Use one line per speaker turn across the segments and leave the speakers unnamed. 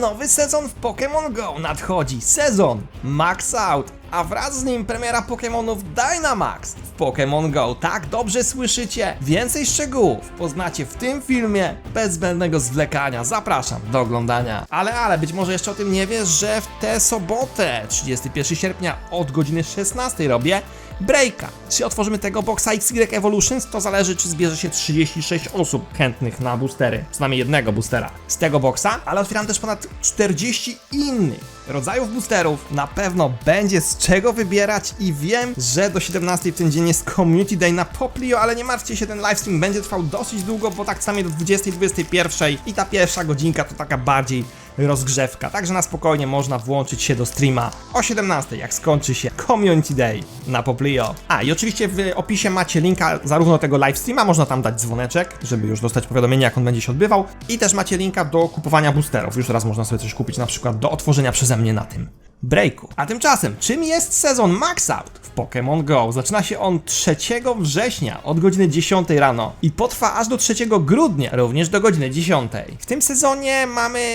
nowy sezon w Pokémon Go nadchodzi. Sezon Max Out, a wraz z nim premiera Pokémonów Dynamax w Pokémon Go. Tak, dobrze słyszycie. Więcej szczegółów poznacie w tym filmie bez zbędnego zwlekania. Zapraszam do oglądania. Ale, ale, być może jeszcze o tym nie wiesz, że w tę sobotę, 31 sierpnia od godziny 16 robię breaka. Czy otworzymy tego boxa XY Evolutions, to zależy, czy zbierze się 36 osób chętnych na boostery, przynajmniej jednego boostera z tego boxa, ale otwieram też ponad 40 innych rodzajów boosterów. Na pewno będzie z czego wybierać i wiem, że do 17 w ten dzień jest Community Day na Poplio, ale nie martwcie się, ten livestream będzie trwał dosyć długo, bo tak samo do 20-21 i ta pierwsza godzinka to taka bardziej rozgrzewka, także na spokojnie można włączyć się do streama o 17, jak skończy się Community Day na Poplio. A i oczywiście w opisie macie linka zarówno tego livestreama, można tam dać dzwoneczek, żeby już dostać powiadomienie, jak on będzie się odbywał, i też macie linka do kupowania boosterów. Już teraz można sobie coś kupić, na przykład do otworzenia przeze mnie na tym breaku. A tymczasem, czym jest sezon Max Out w Pokémon Go? Zaczyna się on 3 września od godziny 10 rano i potrwa aż do 3 grudnia, również do godziny 10. W tym sezonie mamy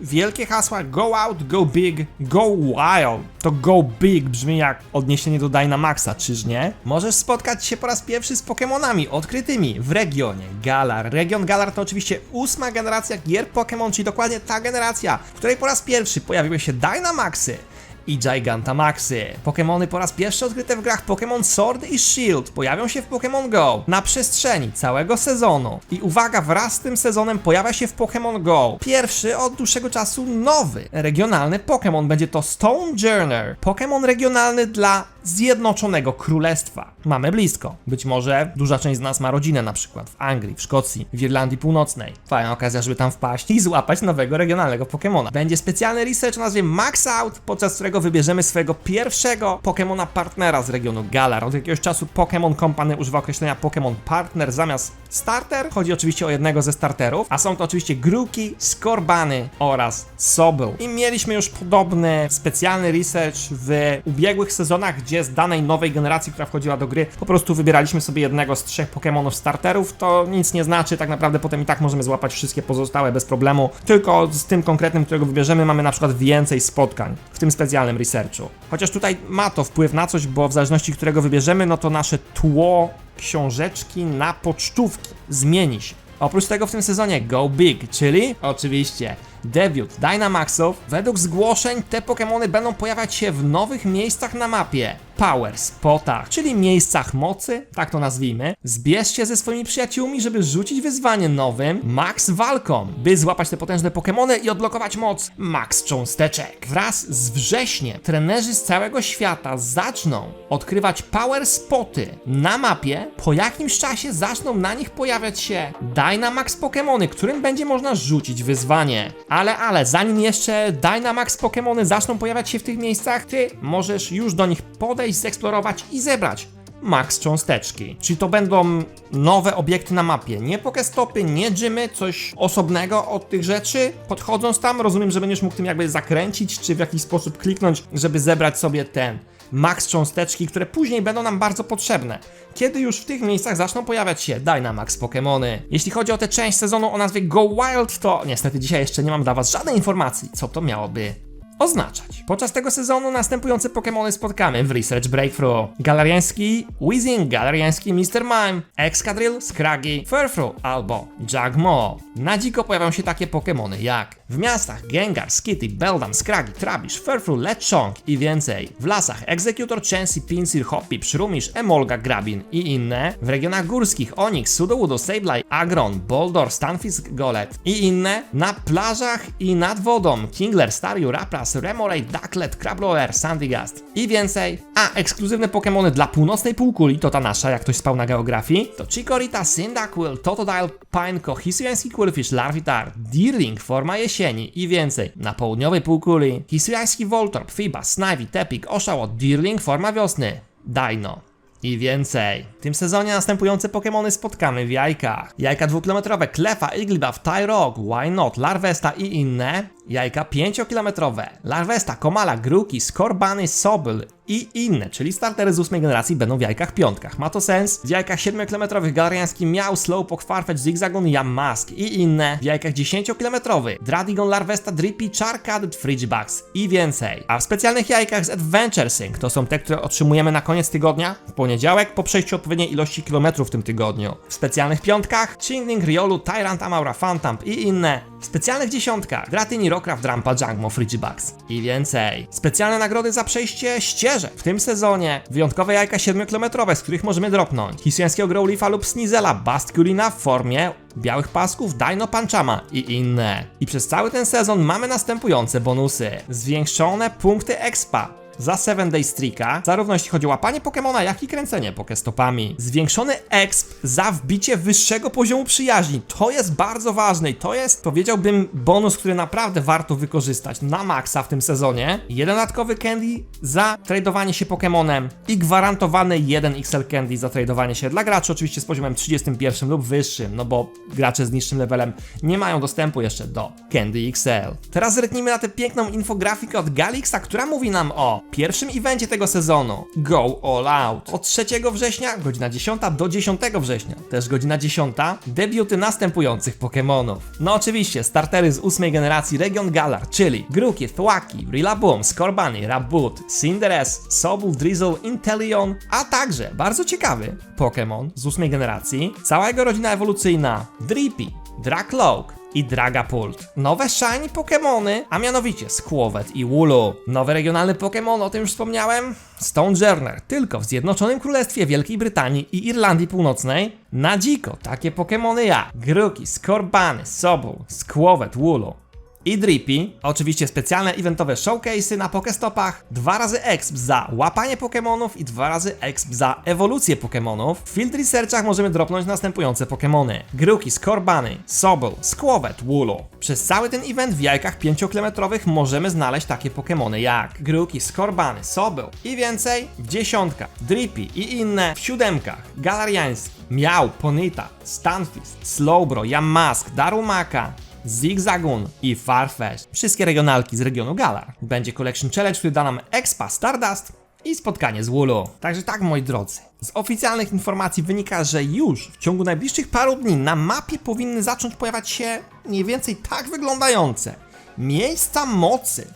wielkie hasła: Go Out, Go Big, Go Wild. To Go Big brzmi jak odniesienie do Dynamaxa, czyż nie? Możesz spotkać się po raz pierwszy z Pokémonami odkrytymi w regionie Galar. Region Galar to oczywiście ósma generacja gier Pokémon, czyli dokładnie ta generacja, w której po raz pierwszy pojawiły się Dynamaxy i Gigantamaxy. Pokémony po raz pierwszy odkryte w grach Pokémon Sword i Shield pojawią się w Pokémon Go na przestrzeni całego sezonu. I uwaga, wraz z tym sezonem pojawia się w Pokémon Go pierwszy od dłuższego czasu nowy regionalny Pokémon. Będzie to Stone Journer. Pokémon regionalny dla Zjednoczonego Królestwa. Mamy blisko. Być może duża część z nas ma rodzinę na przykład w Anglii, w Szkocji, w Irlandii Północnej. Fajna okazja, żeby tam wpaść i złapać nowego regionalnego Pokemona. Będzie specjalny research o nazwie Max Out, podczas którego wybierzemy swojego pierwszego Pokemona partnera z regionu Galar. Od jakiegoś czasu Pokémon Company używa określenia Pokémon Partner zamiast starter. Chodzi oczywiście o jednego ze starterów, a są to oczywiście Grookey, Skorbany oraz Sobel. I mieliśmy już podobny specjalny research w ubiegłych sezonach, gdzie z danej nowej generacji, która wchodziła do gry, po prostu wybieraliśmy sobie jednego z trzech Pokémonów starterów. To nic nie znaczy, tak naprawdę potem i tak możemy złapać wszystkie pozostałe bez problemu. Tylko z tym konkretnym, którego wybierzemy, mamy na przykład więcej spotkań w tym specjalnym researchu. Chociaż tutaj ma to wpływ na coś, bo w zależności którego wybierzemy, no to nasze tło książeczki na pocztówki zmieni się. Oprócz tego w tym sezonie Go Big, czyli oczywiście debiut Dynamaxów. Według zgłoszeń te Pokémony będą pojawiać się w nowych miejscach na mapie. Power Spotach, czyli miejscach mocy, tak to nazwijmy. Zbierz się ze swoimi przyjaciółmi, żeby rzucić wyzwanie nowym Max Walkom, by złapać te potężne Pokémony i odblokować moc Max Cząsteczek. Wraz z wrześniem trenerzy z całego świata zaczną odkrywać Power Spoty na mapie. Po jakimś czasie zaczną na nich pojawiać się Dynamax Pokémony, którym będzie można rzucić wyzwanie. Ale, ale, zanim jeszcze Dynamax Pokémony zaczną pojawiać się w tych miejscach, ty możesz już do nich podejść, zeksplorować i zebrać max cząsteczki. Czyli to będą nowe obiekty na mapie. Nie pokestopy, nie gymy, coś osobnego od tych rzeczy. Podchodząc tam, rozumiem, że będziesz mógł tym jakby zakręcić, czy w jakiś sposób kliknąć, żeby zebrać sobie ten max cząsteczki, które później będą nam bardzo potrzebne. Kiedy już w tych miejscach zaczną pojawiać się Dynamax Pokémony. Jeśli chodzi o tę część sezonu o nazwie Go Wild, to niestety dzisiaj jeszcze nie mam dla Was żadnej informacji, co to miałoby oznaczać. Podczas tego sezonu następujące Pokémony spotkamy w Research Breakthrough. Galariański Weezing, Galariański Mr. Mime, Excadrill, Scraggy, Furfrou albo Jagmo. Na dziko pojawią się takie Pokémony jak w miastach Gengar, Skitty, Beldam, Scraggy, Trubbish, Furfrou, Lechonk i więcej. W lasach Executor, Chansey, Pinsir, Hoppy, Shroomish, Emolga, Grabin i inne. W regionach górskich Onyx, Sudowoodo, Sableye, Agron, Boldor, Stunfisk, Golet i inne. Na plażach i nad wodą Kingler, Staryu, Rapras, Remoraid, Ducklet, Crablower, Sandygast i więcej. A ekskluzywne Pokémony dla północnej półkuli, to ta nasza, jak ktoś spał na geografii, to Chikorita, Cyndaquil, Totodile, Pineco, Hisuiański Quillfish, Larvitar, Deerling, forma jesieni i więcej. Na południowej półkuli Hisuiański Voltorb, Fiba, Snivy, Tepik, Oshawott, Deerling, forma wiosny, Dino i więcej. W tym sezonie następujące Pokémony spotkamy w jajkach. Jajka dwukilometrowe Klefa, Igglybuff, Tyrogue, Why Not, Larvesta i inne. Jajka 5-kilometrowe. Larvesta, Komala, Gruki, Skorbany, Sobel i inne, czyli startery z ósmej generacji będą w jajkach piątkach. Ma to sens? W jajkach 7-kilometrowych galariański Miał, Slowpoke, Farfetch, Zigzagoon, Yamask i inne. W jajkach 10-kilometrowych Dradigon, Larvesta, Drippy, Charcad, Frigibax i więcej. A w specjalnych jajkach z Adventure Sync, to są te, które otrzymujemy na koniec tygodnia, w poniedziałek po przejściu odpowiedniej ilości kilometrów w tym tygodniu. W specjalnych piątkach Chingling, Riolu, Tyrant, Amaura, Phantomp i inne. W specjalnych dziesiątkach Dratini, Rockraft, Rampa, Jangmo, Frigibax i więcej. Specjalne nagrody za przejście ścieżek w tym sezonie. Wyjątkowe jajka 7-kilometrowe, z których możemy dropnąć. Hisuiańskiego Growlifa lub Snizela, Bastculina w formie białych pasków, Dino Panchama i inne. I przez cały ten sezon mamy następujące bonusy. Zwiększone punkty expa za 7 Day Streaka, zarówno jeśli chodzi o łapanie Pokemona, jak i kręcenie Pokestopami. Zwiększony exp za wbicie wyższego poziomu przyjaźni. To jest bardzo ważne i to jest, powiedziałbym, bonus, który naprawdę warto wykorzystać na maksa w tym sezonie. Jeden dodatkowy candy za tradowanie się Pokemonem i gwarantowany jeden XL candy za tradowanie się dla graczy, oczywiście z poziomem 31 lub wyższym, no bo gracze z niższym levelem nie mają dostępu jeszcze do Candy XL. Teraz zerknijmy na tę piękną infografikę od Galixa, która mówi nam o pierwszym evencie tego sezonu Go All Out. Od 3 września, godzina 10 do 10 września, też godzina 10, debiuty następujących Pokémonów. No oczywiście, startery z ósmej generacji Region Galar, czyli Grookey, Thwaki, Rillaboom, Scorbunny, Raboot, Cinderace, Sobble, Drizzle, Inteleon, a także, bardzo ciekawy, Pokémon z ósmej generacji, cała jego rodzina ewolucyjna, Drippy, Dracloak, i Dragapult. Nowe shiny Pokémony, a mianowicie Squawet i Wooloo. Nowe regionalne Pokémon, o tym już wspomniałem? Stonejourner, tylko w Zjednoczonym Królestwie Wielkiej Brytanii i Irlandii Północnej. Na dziko takie Pokémony jak Grookey, Scorbunny, Sobble, Squawet, Wooloo i Drippy. Oczywiście specjalne eventowe showcase'y na Pokestopach, dwa razy exp za łapanie Pokémonów i dwa razy exp za ewolucję Pokémonów. W Field Researchach możemy dropnąć następujące Pokémony. Grookey, Scorbunny, Sobble, Squawet, Wooloo. Przez cały ten event w jajkach 5-kilometrowych możemy znaleźć takie Pokémony jak Grookey, Scorbunny, Sobble i więcej w dziesiątkach, Drippy i inne w siódemkach, Galariański, Miał, Ponita, Stunfisk, Slowbro, Yamask, Darumaka, Zigzagoon i Farfetch. Wszystkie regionalki z regionu Galar. Będzie Collection Challenge, który da nam Expa Stardust i spotkanie z Wooloo. Także tak, moi drodzy. Z oficjalnych informacji wynika, że już w ciągu najbliższych paru dni na mapie powinny zacząć pojawiać się mniej więcej tak wyglądające miejsca mocy.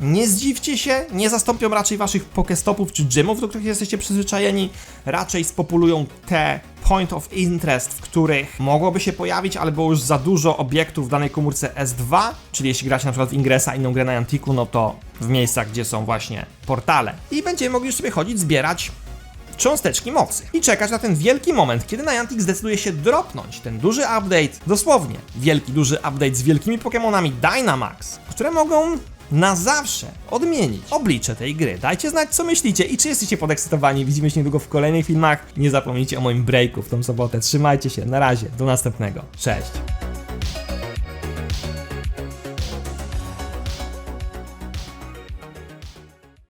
Nie zdziwcie się, nie zastąpią raczej waszych pokestopów czy gymów, do których jesteście przyzwyczajeni. Raczej spopulują te point of interest, w których mogłoby się pojawić, ale było już za dużo obiektów w danej komórce S2, czyli jeśli gracie na przykład w Ingresa, inną grę na Antiku, no to w miejscach, gdzie są właśnie portale. I będziemy mogli już sobie chodzić, zbierać cząsteczki mocy i czekać na ten wielki moment, kiedy Niantic zdecyduje się dropnąć ten duży update, dosłownie wielki, duży update z wielkimi Pokémonami Dynamax, które mogą na zawsze odmienić oblicze tej gry. Dajcie znać, co myślicie i czy jesteście podekscytowani. Widzimy się niedługo w kolejnych filmach. Nie zapomnijcie o moim breaku w tą sobotę. Trzymajcie się, na razie, do następnego. Cześć!